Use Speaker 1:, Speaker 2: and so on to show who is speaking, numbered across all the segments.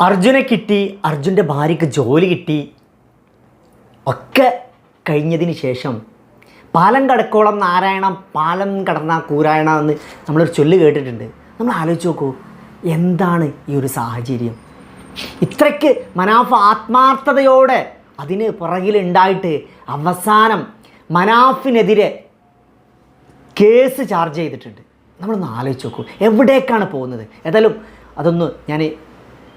Speaker 1: അർജുനെ കിട്ടി അർജുന്റെ ഭാര്യയ്ക്ക് ജോലി കിട്ടി. ഒക്കെ കഴിഞ്ഞതിന് ശേഷം പാലം കടക്കോളം നാരായണം പാലം കടന്ന കൂരായണ എന്ന് നമ്മളൊരു ചൊല്ല് കേട്ടിട്ടുണ്ട്. നമ്മൾ ആലോചിച്ച് നോക്കൂ എന്താണ് ഈ ഒരു സാഹചര്യം? ഇത്രയ്ക്ക് മനാഫ ആത്മാർത്ഥതയോടെ അതിന് പുറകിലുണ്ടായിട്ട് അവസാനം മനാഫിനെതിരെ കേസ് ചാർജ് ചെയ്തിട്ടുണ്ട്. നമ്മളൊന്ന് ആലോചിച്ച് നോക്കൂ എവിടേക്കാണ് പോകുന്നത്? ഏതായാലും അതൊന്ന് ഞാൻ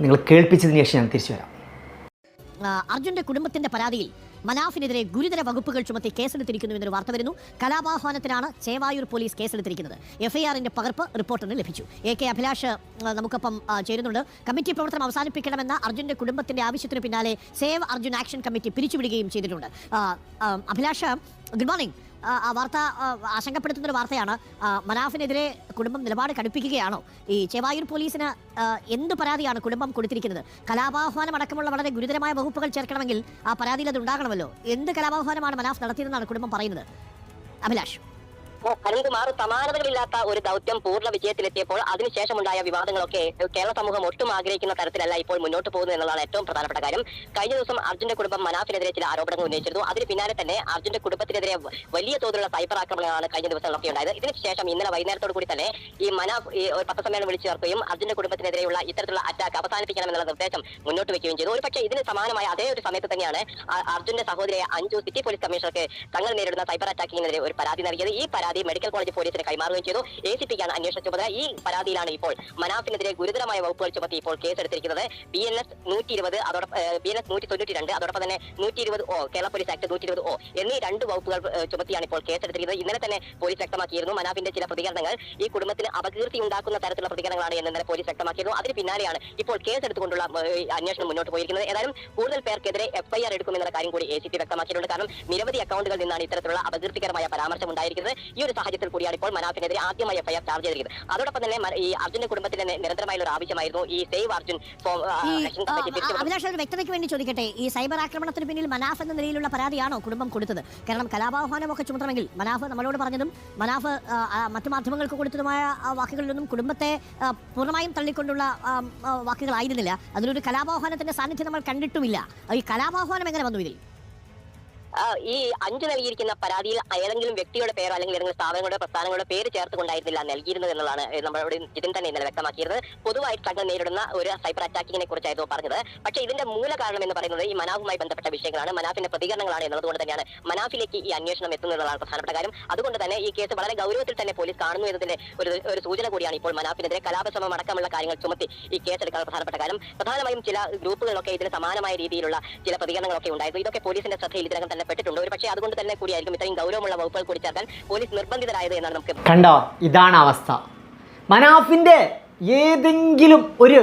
Speaker 1: നിങ്ങൾ കേൾപ്പിച്ചതിന് ശേഷം ഞാൻ തിരിച്ചു വരാം.
Speaker 2: അർജുന്റെ കുടുംബത്തിന്റെ പരാതിയിൽ മനാഫിനെതിരെ ഗുരുതര വകുപ്പുകൾ ചുമത്തി കേസെടുത്തിരിക്കുന്നു എന്നൊരു വാർത്ത വരുന്നു. കലാപാഹ്വാനത്തിനാണ് ചേവായൂർ പോലീസ് കേസെടുത്തിരിക്കുന്നത്. എഫ്ഐആറിന്റെ പകർപ്പ് റിപ്പോർട്ടിന് ലഭിച്ചു. എ കെ അഭിലാഷ് നമുക്കൊപ്പം ചേരുന്നുണ്ട്. കമ്മിറ്റി പ്രവർത്തനം അവസാനിപ്പിക്കണമെന്ന അർജുന്റെ കുടുംബത്തിന്റെ ആവശ്യത്തിന് പിന്നാലെ സേവ് അർജുൻ ആക്ഷൻ കമ്മിറ്റി പിരിച്ചുവിടുകയും ചെയ്തിട്ടുണ്ട്. Abhilash good morning. വാർത്ത ആശങ്കപ്പെടുത്തുന്ന ഒരു വാർത്തയാണ്. മനാഫിനെതിരെ കുടുംബം നിലപാട് കടുപ്പിക്കുകയാണോ? ഈ ചെവായൂർ പോലീസിന് എന്ത് പരാതിയാണ് കുടുംബം കൊടുത്തിരിക്കുന്നത്? കലാപാഹ്വാനം അടക്കമുള്ള വളരെ ഗുരുതരമായ വകുപ്പുകൾ ചേർക്കണമെങ്കിൽ ആ പരാതിയിൽ അത് ഉണ്ടാകണമല്ലോ. എന്ത് കലാപാഹ്വാനമാണ് മനാഫ് നടത്തിയതെന്നാണ് കുടുംബം പറയുന്നത്? അഭിലാഷ്.
Speaker 3: അരുൺകുമാർ സമാനതകളില്ലാത്ത ഒരു ദൗത്യം പൂർണ വിജയത്തിലെത്തിയപ്പോൾ അതിനുശേഷമുണ്ടായ വിവാദങ്ങളൊക്കെ കേരള സമൂഹം ഒട്ടും ആഗ്രഹിക്കുന്ന തരത്തിലല്ല ഇപ്പോൾ മുന്നോട്ട് പോകുന്നത് എന്നുള്ളതാണ് ഏറ്റവും പ്രധാനപ്പെട്ട കാര്യം. കഴിഞ്ഞ ദിവസം അർജുന്റെ കുടുംബം മനാഫിനെതിരെ ചില ആരോപണങ്ങൾ ഉന്നയിച്ചിരുന്നു. അതിന് പിന്നാലെ തന്നെ അർജുന്റെ കുടുംബത്തിനെതിരെ വലിയ തോതിലുള്ള സൈബർ ആക്രമണങ്ങളാണ് കഴിഞ്ഞ ദിവസങ്ങളൊക്കെ ഉണ്ടായത്. ഇതിനുശേഷം ഇന്നലെ വൈകുന്നേരത്തോടു കൂടി തന്നെ ഈ മനാഫ് ഈ ഒരു പത്രസമ്മേളനം വിളിച്ചു ചേർക്കുകയും അർജുന്റെ കുടുംബത്തിനെതിരെയുള്ള ഇത്തരത്തിലുള്ള അറ്റാക്ക് അവസാനിപ്പിക്കണം എന്നുള്ള നിർദ്ദേശം മുന്നോട്ട് വെക്കുകയും ചെയ്തു. ഒരു പക്ഷേ ഇതിന് സമാനമായ അതേ ഒരു സമയത്ത് തന്നെയാണ് അർജുന്റെ സഹോദരിയെ അഞ്ചു സിറ്റി പോലീസ് കമ്മീഷണർക്ക് തങ്ങൾ നേരിടുന്ന സൈബർ അറ്റാക്കിങ്ങിനെതിരെ ഒരു പരാതി നൽകിയത്. ഈ പരാതി മെഡിക്കൽ കോളേജ് പോലീസിന് കൈമാറുകയും ചെയ്തു. എ സി പിക്കാണ് അന്വേഷണ ചുമതല ഈ പരാതിയിലാണ് ഇപ്പോൾ മനാഫിനെതിരെ ഗുരുതരമായ വകുപ്പുകൾ ചുമത്തി ഇപ്പോൾ കേസെടുത്തിരിക്കുന്നത്. ബി എൻ എസ് നൂറ്റി ഇരുപത് അതോടൊപ്പം ബി എൻ എസ് നൂറ്റി തൊണ്ണൂറ്റി രണ്ട് അതോടൊപ്പം തന്നെ നൂറ്റി ഇരുപത് ഒ കേരള പോലീസ് ആക്ട് നൂറ്റി ഇരുപത് ഒ എന്നീ രണ്ട് വകുപ്പുകൾ ചുമത്തിയാണ് ഇപ്പോൾ കേസെടുത്തിരിക്കുന്നത്. ഇന്നലെ തന്നെ പോലീസ് വ്യക്തമാക്കിയിരുന്നു. മനാഫിന്റെ ചില പ്രതികരണങ്ങൾ ഈ കുടുംബത്തിന് അപകീർത്തി ഉണ്ടാക്കുന്ന തരത്തിലുള്ള പ്രതികരണങ്ങളാണ് എന്ന് ഇന്നലെ പോലീസ് വ്യക്തമാക്കിയിരുന്നു. അതിന് പിന്നാലെയാണ് ഇപ്പോൾ കേസെടുത്തുകൊണ്ടുള്ള അന്വേഷണം മുന്നോട്ട് പോയിരിക്കുന്നത്. ഏതായാലും കൂടുതൽ പേർക്കെതിരെ എഫ്ഐആർ എടുക്കുമെന്നുള്ള കാര്യം കൂടി എ സി പി വ്യക്തമാക്കിയിട്ടുണ്ട്. കാരണം നിരവധി അക്കൗണ്ടുകളിൽ നിന്നാണ് ഇത്തരത്തിലുള്ള അപകീർത്തികരമായ പരാമർശം ഉണ്ടായിരിക്കുന്നത്. ഈ ഒരു സാഹചര്യത്തിൽ കൂടിയാണ് ഇപ്പോൾ മനാഫിനെതിരെ ആദ്യമായി എഫ്ഐആർ ചാർജ് ചെയ്തിരിക്കുന്നത്. അതോടൊപ്പം തന്നെ ഈ അർജുന്റെ കുടുംബത്തിന്റെ നിരന്തരമായുള്ള ഒരു ആവശ്യമായിരുന്നു ഈ സേവ് അർജുൻ
Speaker 2: ഈ. അഭിലാഷ് വ്യക്തതയ്ക്ക് വേണ്ടി ചോദിക്കട്ടെ ഈ സൈബർ ആക്രമണത്തിന് പിന്നിൽ മനാഫ് എന്ന നിലയിലുള്ള പരാതിയാണോ കുടുംബം കൊടുത്തത്? കാരണം കലാപാഹ്വാനമൊക്കെ ചുമത്തണമെങ്കിൽ മനാഫ് നമ്മളോട് പറഞ്ഞതും മനാഫ് മറ്റു മാധ്യമങ്ങൾക്ക് കൊടുത്തതുമായ വാക്കുകളിലൊന്നും കുടുംബത്തെ പൂർണമായും തള്ളിക്കൊണ്ടുള്ള വാക്കുകളായിരുന്നില്ല. അതിലൊരു കലാപാഹ്വാനത്തിന്റെ സാന്നിധ്യം നമ്മൾ കണ്ടിട്ടുമില്ല. ഈ കലാപാഹ്വാനം എങ്ങനെ വന്നു ഇതിൽ?
Speaker 3: ഈ അഞ്ചു നൽകിയിരിക്കുന്ന പരാതിയിൽ ഏതെങ്കിലും വ്യക്തിയുടെ പേരോ അല്ലെങ്കിൽ ഏതെങ്കിലും സ്ഥാപനങ്ങളുടെ പ്രസ്ഥാനങ്ങളുടെ പേര് ചേർത്തുകൊണ്ടായിരുന്നില്ല നൽകിയിരുന്നത് എന്നുള്ളതാണ് നമ്മുടെ ജിതിൻ തന്നെ ഇന്നലെ വ്യക്തമാക്കിയത് പൊതുവായിട്ട് തങ്ങൾ നേരിടുന്ന ഒരു സൈബർ അറ്റാക്കിങ്ങിനെ കുറിച്ചായിരുന്നു പറഞ്ഞത്. പക്ഷേ ഇതിന്റെ മൂല കാരണം എന്ന് പറയുന്നത് ഈ മനാഫുമായി ബന്ധപ്പെട്ട വിഷയങ്ങളാണ്. മനാഫിന്റെ പ്രതികരണങ്ങളാണ് എന്നതുകൊണ്ട് തന്നെയാണ് മനാഫിലേക്ക് ഈ അന്വേഷണം എത്തുന്നതാണ് പ്രധാനപ്പെട്ട കാര്യം. അതുകൊണ്ട് തന്നെ ഈ കേസ് വളരെ ഗൗരവത്തിൽ തന്നെ പോലീസ് കാണുന്നു എന്നതിന്റെ ഒരു ഒരു സൂചന കൂടിയാണ് ഇപ്പോൾ മനാഫിനെതിരെ കലാപശ്രമം അടക്കമുള്ള കാര്യങ്ങൾ ചുമത്തി ഈ കേസെടുക്കാൻ പ്രധാനപ്പെട്ട കാര്യം. പ്രധാനമായും ചില ഗ്രൂപ്പുകളൊക്കെ ഇതിന് സമാനമായ രീതിയിലുള്ള ചില പ്രതികരണങ്ങളൊക്കെ ഉണ്ടായിരുന്നു. ഇതൊക്കെ പോലീസിന്റെ ശ്രദ്ധയിൽ ഇതിനകം തന്നെ പെട്ടിട്ടുണ്ട് ഒരു പക്ഷേ അതുകൊണ്ട് തന്നെ കൂടിയായിരിക്കും ഇത്രയും ഗൗരവമുള്ള വകുപ്പുകൾ കൂടി ചേർക്കാൻ പോലീസ് നിർബന്ധിതരായത് എന്നാണ് നമുക്ക്
Speaker 1: കണ്ടോ? ഇതാണ് അവസ്ഥ. മനാഫിന്റെ ഏതെങ്കിലും ഒരു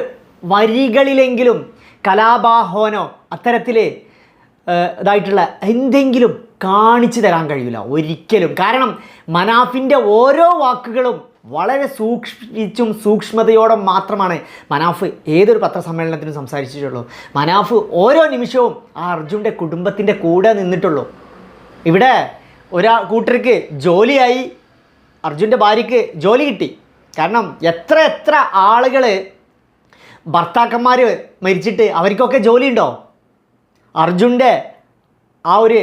Speaker 1: വരികളിലെങ്കിലും കലാബാഹോനോ അത്തരത്തിൽ ഇതായിട്ടുള്ള എന്തെങ്കിലും കാണിച്ചു തരാൻ കഴിയില്ല. ഒരിക്കലും. കാരണം മനാഫിന്റെ ഓരോ വാക്കുകളും വളരെ സൂക്ഷിച്ചും സൂക്ഷ്മതയോടെ മാത്രമാണ് മനാഫ് ഏതൊരു പത്രസമ്മേളനത്തിനും സംസാരിച്ചിട്ടുള്ളൂ. മനാഫ് ഓരോ നിമിഷവും ആ അർജുന്റെ കുടുംബത്തിന്റെ കൂടെ നിന്നിട്ടുള്ളൂ. ഇവിടെ ഒരാ കൂട്ടർക്ക് ജോലിയായി അർജുന്റെ ഭാര്യയ്ക്ക് ജോലി കിട്ടി. കാരണം എത്ര എത്ര ആളുകൾ ഭർത്താക്കന്മാർ മരിച്ചിട്ട് അവർക്കൊക്കെ ജോലിയുണ്ടോ? അർജുന്റെ ആ ഒരു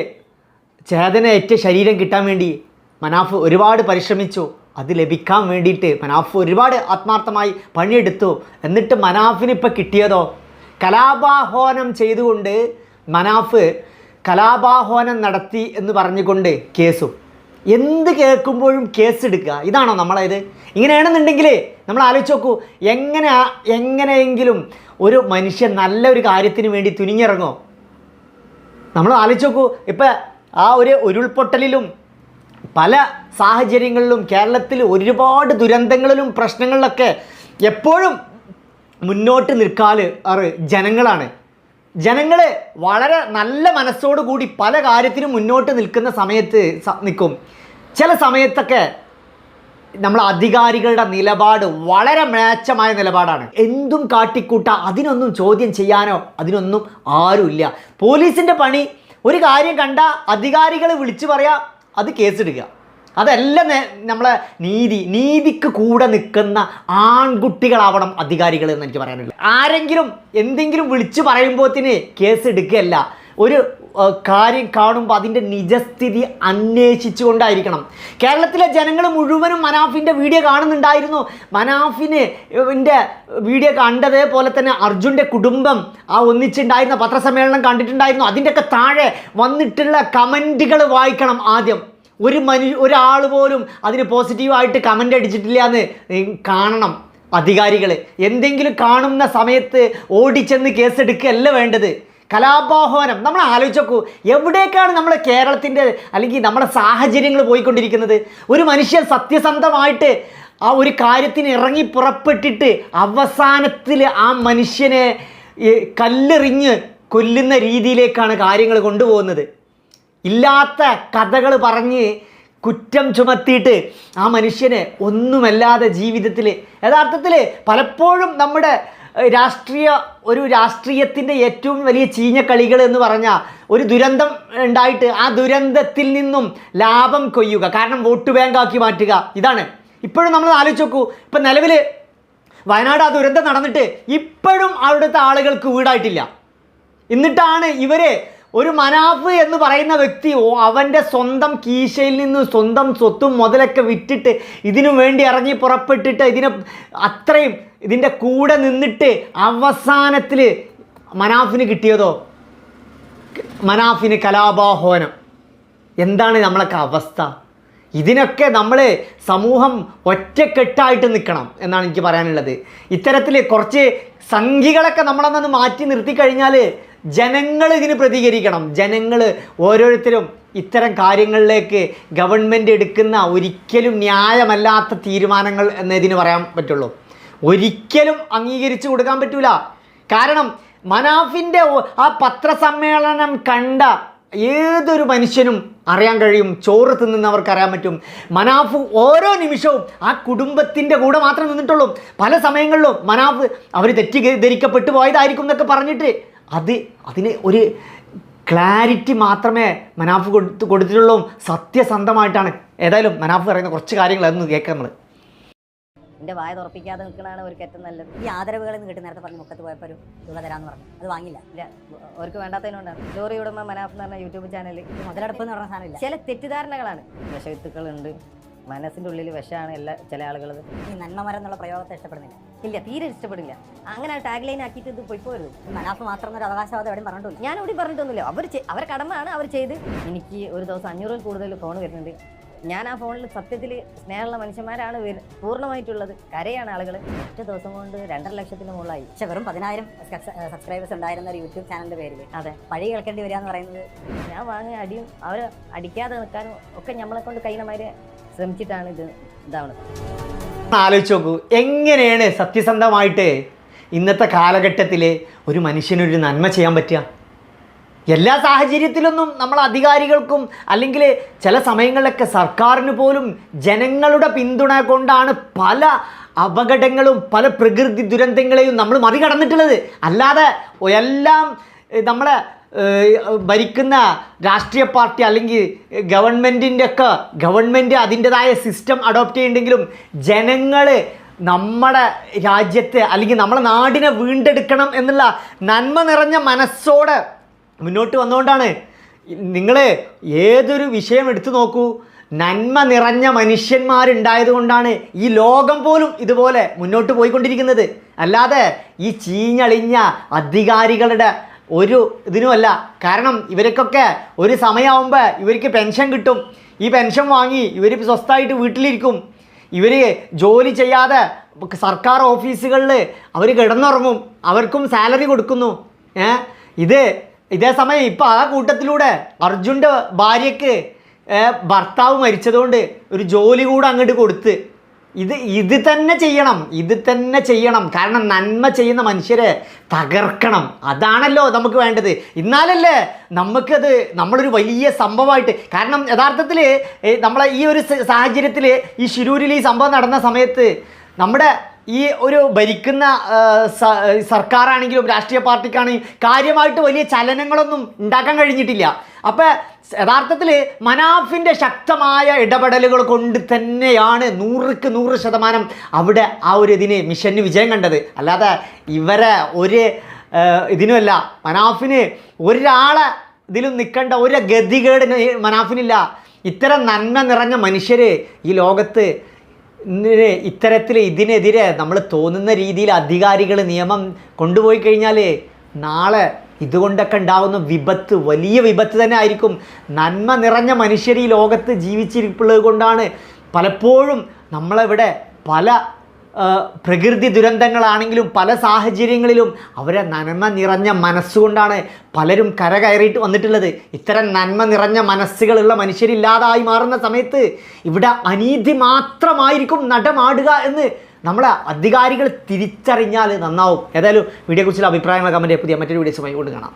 Speaker 1: ചേതനയേറ്റ ശരീരം കിട്ടാൻ വേണ്ടി മനാഫ് ഒരുപാട് പരിശ്രമിച്ചു. അത് ലഭിക്കാൻ വേണ്ടിയിട്ട് മനാഫ് ഒരുപാട് ആത്മാർത്ഥമായി പണിയെടുത്തു. എന്നിട്ട് മനാഫിന് ഇപ്പം കിട്ടിയതോ? കലാപാഹ്വാനം ചെയ്തുകൊണ്ട് മനാഫ് കലാപാഹ്വാനം നടത്തി എന്ന് പറഞ്ഞുകൊണ്ട് കേസും. എന്ത് കേൾക്കുമ്പോഴും കേസ് എടുക്കുക ഇതാണോ നമ്മളത് ഇങ്ങനെയാണെന്നുണ്ടെങ്കിൽ നമ്മൾ ആലോചിച്ച് നോക്കൂ. എങ്ങനെ എങ്ങനെയെങ്കിലും ഒരു മനുഷ്യൻ നല്ലൊരു കാര്യത്തിന് വേണ്ടി തുനിഞ്ഞിറങ്ങോ? നമ്മൾ ആലോചിച്ച് നോക്കൂ. ഇപ്പം ആ ഒരു ഉരുൾപൊട്ടലിലും പല സാഹചര്യങ്ങളിലും കേരളത്തിൽ ഒരുപാട് ദുരന്തങ്ങളിലും പ്രശ്നങ്ങളിലൊക്കെ എപ്പോഴും മുന്നോട്ട് നിൽക്കാൽ ആറ് ജനങ്ങളാണ്. ജനങ്ങൾ വളരെ നല്ല മനസ്സോടു കൂടി പല കാര്യത്തിനും മുന്നോട്ട് നിൽക്കുന്ന സമയത്ത് നിൽക്കും. ചില സമയത്തൊക്കെ നമ്മൾ അധികാരികളുടെ നിലപാട് വളരെ മേച്ചമായ നിലപാടാണ്. എന്തും കാട്ടിക്കൂട്ട അതിനൊന്നും ചോദ്യം ചെയ്യാനോ അതിനൊന്നും ആരുമില്ല. പോലീസിന്റെ പണി ഒരു കാര്യം കണ്ട അധികാരികൾ വിളിച്ചു പറയാ അത് കേസെടുക്കുക അതല്ല നമ്മളെ നീതി നീതിക്ക് കൂടെ നിൽക്കുന്ന ആൺകുട്ടികളാവണം അധികാരികൾ എന്ന് എനിക്ക് പറയാനുള്ളത് ആരെങ്കിലും എന്തെങ്കിലും വിളിച്ചു പറയുമ്പോത്തിന് കേസ് എടുക്കുകയല്ല. ഒരു കാര്യം കാണുമ്പോൾ അതിന്റെ നിജസ്ഥിതി അന്വേഷിച്ചുകൊണ്ടായിരിക്കണം. കേരളത്തിലെ ജനങ്ങൾ മുഴുവനും മനാഫിന്റെ വീഡിയോ കാണുന്നുണ്ടായിരുന്നു. മനാഫിന് വീഡിയോ കണ്ടതേപോലെ തന്നെ അർജുന്റെ കുടുംബം ആ ഒന്നിച്ചുണ്ടായിരുന്ന പത്രസമ്മേളനം കണ്ടിട്ടുണ്ടായിരുന്നു. അതിന്റെയൊക്കെ താഴെ വന്നിട്ടുള്ള കമന്റുകൾ വായിക്കണം ആദ്യം. ഒരു മനു ഒരാൾ പോലും അതിന് പോസിറ്റീവായിട്ട് കമന്റ് അടിച്ചിട്ടില്ല എന്ന് കാണണം അധികാരികൾ എന്തെങ്കിലും കാണുന്ന സമയത്ത് ഓടിച്ചെന്ന് കേസെടുക്കുകയല്ല വേണ്ടത്. കലാപാഹ്വാനം നമ്മൾ ആലോചിച്ചോക്കൂ എവിടേക്കാണ് നമ്മുടെ കേരളത്തിന്റെ അല്ലെങ്കിൽ നമ്മുടെ സാഹചര്യങ്ങൾ പോയിക്കൊണ്ടിരിക്കുന്നത്? ഒരു മനുഷ്യൻ സത്യസന്ധമായിട്ട് ആ ഒരു കാര്യത്തിന് ഇറങ്ങി പുറപ്പെട്ടിട്ട് അവസാനത്തിൽ ആ മനുഷ്യനെ കല്ലെറിഞ്ഞ് കൊല്ലുന്ന രീതിയിലേക്കാണ് കാര്യങ്ങൾ കൊണ്ടുപോകുന്നത്. ഇല്ലാത്ത കഥകൾ പറഞ്ഞ് കുറ്റം ചുമത്തിയിട്ട് ആ മനുഷ്യനെ ഒന്നുമല്ലാതെ ജീവിതത്തിൽ യഥാർത്ഥത്തിൽ പലപ്പോഴും നമ്മുടെ രാഷ്ട്രീയ ഒരു രാഷ്ട്രീയത്തിന്റെ ഏറ്റവും വലിയ ചീഞ്ഞ കളികൾ എന്ന് പറഞ്ഞാൽ ഒരു ദുരന്തം ഉണ്ടായിട്ട് ആ ദുരന്തത്തിൽ നിന്നും ലാഭം കൊയ്യുക കാരണം വോട്ട് ബാങ്കാക്കി മാറ്റുക ഇതാണ്. ഇപ്പോഴും നമ്മൾ ആലോചിച്ച് നോക്കൂ ഇപ്പം നിലവിൽ വയനാട് ആ ദുരന്തം നടന്നിട്ട് ഇപ്പോഴും അവിടുത്തെ ആളുകൾക്ക് വീടായിട്ടില്ല. എന്നിട്ടാണ് ഇവരെ ഒരു മനാഫ് എന്ന് പറയുന്ന വ്യക്തി ഓ അവന്റെ സ്വന്തം കീശയിൽ നിന്ന് സ്വന്തം സ്വത്തും മുതലൊക്കെ വിറ്റിട്ട് ഇതിനു വേണ്ടി ഇറങ്ങി പുറപ്പെട്ടിട്ട് ഇതിനെ അത്രയും ഇതിന്റെ കൂടെ നിന്നിട്ട് അവസാനത്തിൽ മനാഫിന് കിട്ടിയതോ? മനാഫിന് കലാപാഹ്വാനം എന്താണ് നമ്മളൊക്കെ അവസ്ഥ? ഇതിനൊക്കെ നമ്മൾ സമൂഹം ഒറ്റക്കെട്ടായിട്ട് നിൽക്കണം എന്നാണ് എനിക്ക് പറയാനുള്ളത്. ഇത്തരത്തിൽ കുറച്ച് സംഖ്യകളൊക്കെ നമ്മളൊന്ന് മാറ്റി നിർത്തി കഴിഞ്ഞാൽ ജനങ്ങൾ ഇതിന് പ്രതികരിക്കണം. ജനങ്ങൾ ഓരോരുത്തരും ഇത്തരം കാര്യങ്ങളിലേക്ക് ഗവൺമെന്റ് എടുക്കുന്ന ഒരിക്കലും ന്യായമല്ലാത്ത തീരുമാനങ്ങൾ എന്നതിന് പറയാൻ പറ്റുള്ളൂ. ഒരിക്കലും അംഗീകരിച്ചു കൊടുക്കാൻ പറ്റൂല. കാരണം മനാഫിന്റെ ആ പത്രസമ്മേളനം കണ്ട ഏതൊരു മനുഷ്യനും അറിയാൻ കഴിയും ചോറ് തിന്നുന്നവർക്ക് അറിയാൻ പറ്റും. മനാഫ് ഓരോ നിമിഷവും ആ കുടുംബത്തിന്റെ കൂടെ മാത്രം നിന്നിട്ടുള്ളൂ. പല സമയങ്ങളിലും മനാഫ് അവർ തെറ്റിദ്ധരിക്കപ്പെട്ടു പോയതായിരിക്കും എന്നൊക്കെ പറഞ്ഞിട്ട് അത് അതിന് ഒരു ക്ലാരിറ്റി മാത്രമേ മനാഫ് കൊടുത്ത് കൊടുത്തിട്ടുള്ളൂ. സത്യസന്ധമായിട്ടാണ്. ഏതായാലും മനാഫ് പറയുന്ന കുറച്ച് കാര്യങ്ങൾ അതൊന്ന് കേൾക്കാം
Speaker 4: എന്റെ വായ തുറപ്പിക്കാതെ നിൽക്കണതാണ് അവർക്ക് ഏറ്റവും നല്ലത്.
Speaker 5: ഈ ആദരവുകളിൽ നിന്ന് കിട്ടി നേരത്തെ പറഞ്ഞു മുക്കത്ത് പോയപ്പോൾ ഒരു തുക തരാമെന്ന് പറഞ്ഞു. അത് വാങ്ങില്ല
Speaker 4: ഇല്ല. അവർക്ക് വേണ്ടാത്തതിനോണ്ടാണ് ജോറി ഉടമ മനാഫ് എന്ന് പറഞ്ഞ യൂട്യൂബ് ചാനൽ
Speaker 5: മുതലെടുപ്പ് എന്ന് പറഞ്ഞ സാധനമില്ല.
Speaker 4: ചില തെറ്റിദ്ധാരണകളാണ്. വിഷവിത്തുക്കളുണ്ട്. മനസ്സിന്റെ ഉള്ളിൽ വിഷമാണ് എല്ലാ ചില ആളുകൾ
Speaker 5: ഈ നന്മമരം എന്നുള്ള പ്രയോഗത്തെ ഇഷ്ടപ്പെടുന്നില്ല.
Speaker 4: ഇല്ല തീരെ ഇഷ്ടപ്പെടില്ല. അങ്ങനെ ടാഗ് ലൈൻ ആക്കിയിട്ട് ഇത് പോയി പോരുത്.
Speaker 5: മനാഫ് മാത്രം ഒരു അവകാശവാദം എവിടെയും പറഞ്ഞിട്ടില്ല
Speaker 4: ഞാൻ ഇവിടെ പറഞ്ഞിട്ടൊന്നുമില്ല. അവർ അവരെ കടമാണ് അവർ ചെയ്ത്. എനിക്ക് ഒരു ദിവസം അഞ്ഞൂറിൽ കൂടുതൽ ഫോൺ വരുന്നുണ്ട്. ഞാൻ ആ ഫോണിൽ സത്യത്തിൽ സ്നേഹമുള്ള മനുഷ്യന്മാരാണ് പൂർണമായിട്ടുള്ളത്. കരയാണ് ആളുകൾ ഒറ്റ ദിവസം കൊണ്ട് രണ്ടര ലക്ഷത്തിന് മുകളിലായി.
Speaker 5: പക്ഷെ വെറും പതിനായിരം സബ്സ്ക്രൈബേഴ്സ് ഉണ്ടായിരുന്ന ഒരു യൂട്യൂബ് ചാനലിന്റെ പേരിൽ
Speaker 4: അതെ.
Speaker 5: പഴി കേൾക്കേണ്ടി വരിക എന്ന് പറയുന്നത്?
Speaker 4: ഞാൻ വാങ്ങിയ അടിയും അവർ അടിക്കാതെ നിൽക്കാനും ഒക്കെ നമ്മളെ കൊണ്ട് കഴിയുന്നമാതിരി ശ്രമിച്ചിട്ടാണ് ഇത് ഇതാവണത്.
Speaker 1: ആലോചിച്ച് നോക്കൂ. എങ്ങനെയാണ് സത്യസന്ധമായിട്ട് ഇന്നത്തെ കാലഘട്ടത്തിൽ ഒരു മനുഷ്യനൊരു നന്മ ചെയ്യാൻ പറ്റുക? എല്ലാ സാഹചര്യത്തിലൊന്നും നമ്മൾ അധികാരികൾക്കും അല്ലെങ്കിൽ ചില സമയങ്ങളിലൊക്കെ സർക്കാരിന് പോലും ജനങ്ങളുടെ പിന്തുണ കൊണ്ടാണ് പല അപകടങ്ങളും പല പ്രകൃതി ദുരന്തങ്ങളെയും നമ്മൾ മറികടന്നിട്ടുള്ളത്. അല്ലാതെ എല്ലാം നമ്മളെ ഭരിക്കുന്ന രാഷ്ട്രീയ പാർട്ടി അല്ലെങ്കിൽ ഗവൺമെന്റിന്റെ ഒക്കെ ഗവൺമെന്റ് അതിന്റെതായ സിസ്റ്റം അഡോപ്റ്റ് ചെയ്യുന്നുണ്ടെങ്കിലും ജനങ്ങൾ നമ്മുടെ രാജ്യത്തെ അല്ലെങ്കിൽ നമ്മുടെ നാടിനെ വീണ്ടെടുക്കണം എന്നുള്ള നന്മ നിറഞ്ഞ മനസ്സോടെ മുന്നോട്ട് വന്നുകൊണ്ടാണ് നിങ്ങൾ ഏതൊരു വിഷയം എടുത്തു നോക്കൂ. നന്മ നിറഞ്ഞ മനുഷ്യന്മാരുണ്ടായതുകൊണ്ടാണ് ഈ ലോകം പോലും ഇതുപോലെ മുന്നോട്ട് പോയിക്കൊണ്ടിരിക്കുന്നത്. അല്ലാതെ ഈ ചീഞ്ഞളിഞ്ഞ അധികാരികളുടെ ഒരു ഇതിനുമല്ല. കാരണം ഇവർക്കൊക്കെ ഒരു സമയമാകുമ്പോൾ ഇവർക്ക് പെൻഷൻ കിട്ടും. ഈ പെൻഷൻ വാങ്ങി ഇവർ സ്വസ്ഥമായിട്ട് വീട്ടിലിരിക്കും. ഇവർ ജോലി ചെയ്യാതെ സർക്കാർ ഓഫീസുകളിൽ അവർ കിടന്നുറങ്ങും. അവർക്കും സാലറി കൊടുക്കുന്നു. ഇത് ഇതേ സമയം ഇപ്പോൾ ആ കൂട്ടത്തിലൂടെ അർജുന്റെ ഭാര്യയ്ക്ക് ഭർത്താവ് മരിച്ചതുകൊണ്ട് ഒരു ജോലി കൂടെ അങ്ങോട്ട് കൊടുത്ത്. ഇത് ഇത് തന്നെ ചെയ്യണം ഇത് തന്നെ ചെയ്യണം. കാരണം നന്മ ചെയ്യുന്ന മനുഷ്യരെ തകർക്കണം. അതാണല്ലോ നമുക്ക് വേണ്ടത്. എന്നാലല്ലേ നമുക്കത് നമ്മളൊരു വലിയ സംഭവമായിട്ട് കാരണം യഥാർത്ഥത്തിൽ നമ്മളെ ഈ ഒരു സാഹചര്യത്തിൽ ഈ ശിരൂരിൽ ഈ സംഭവം നടന്ന സമയത്ത് നമ്മുടെ ഈ ഒരു ഭരിക്കുന്ന സർക്കാരാണെങ്കിലും രാഷ്ട്രീയ പാർട്ടിക്കാണെങ്കിലും കാര്യമായിട്ട് വലിയ ചലനങ്ങളൊന്നും ഉണ്ടാക്കാൻ കഴിഞ്ഞിട്ടില്ല. അപ്പം യഥാർത്ഥത്തിൽ മനാഫിന്റെ ശക്തമായ ഇടപെടലുകൾ കൊണ്ട് തന്നെയാണ് നൂറുക്ക് നൂറ് ശതമാനം അവിടെ ആ ഒരു ഇതിന് മിഷന് വിജയം കണ്ടത്. അല്ലാതെ ഇവരെ ഒരു ഇതിനുമല്ല മനാഫിന് ഒരാളെ ഇതിലും നിൽക്കേണ്ട ഒരു ഗതികേടിന് മനാഫിനില്ല. ഇത്തരം നന്മ നിറഞ്ഞ മനുഷ്യർ ഈ ലോകത്ത് ഇത്തരത്തിൽ ഇതിനെതിരെ നമ്മൾ തോന്നുന്ന രീതിയിൽ അധികാരികൾ നിയമം കൊണ്ടുപോയി കഴിഞ്ഞാൽ നാളെ ഇതുകൊണ്ടൊക്കെ ഉണ്ടാകുന്ന വിപത്ത് വലിയ വിപത്ത് തന്നെ ആയിരിക്കും. നന്മ നിറഞ്ഞ മനുഷ്യർ ഈ ലോകത്ത് ജീവിച്ചിരിപ്പുള്ളത് കൊണ്ടാണ് പലപ്പോഴും നമ്മളിവിടെ പല പ്രകൃതി ദുരന്തങ്ങളാണെങ്കിലും പല സാഹചര്യങ്ങളിലും അവരെ നന്മ നിറഞ്ഞ മനസ്സുകൊണ്ടാണ് പലരും കരകയറിയിട്ട് വന്നിട്ടുള്ളത്. ഇത്തരം നന്മ നിറഞ്ഞ മനസ്സുകളുള്ള മനുഷ്യരില്ലാതായി മാറുന്ന സമയത്ത് ഇവിടെ അനീതി മാത്രമായിരിക്കും നടമാടുക എന്ന് നമ്മളെ അധികാരികൾ തിരിച്ചറിഞ്ഞാൽ നന്നാവും. ഏതായാലും വീഡിയോയെക്കുറിച്ചുള്ള അഭിപ്രായങ്ങൾ കമന്റ് പുതിയ മറ്റൊരു വീഡിയോസുമായി കൊണ്ട് കാണാം.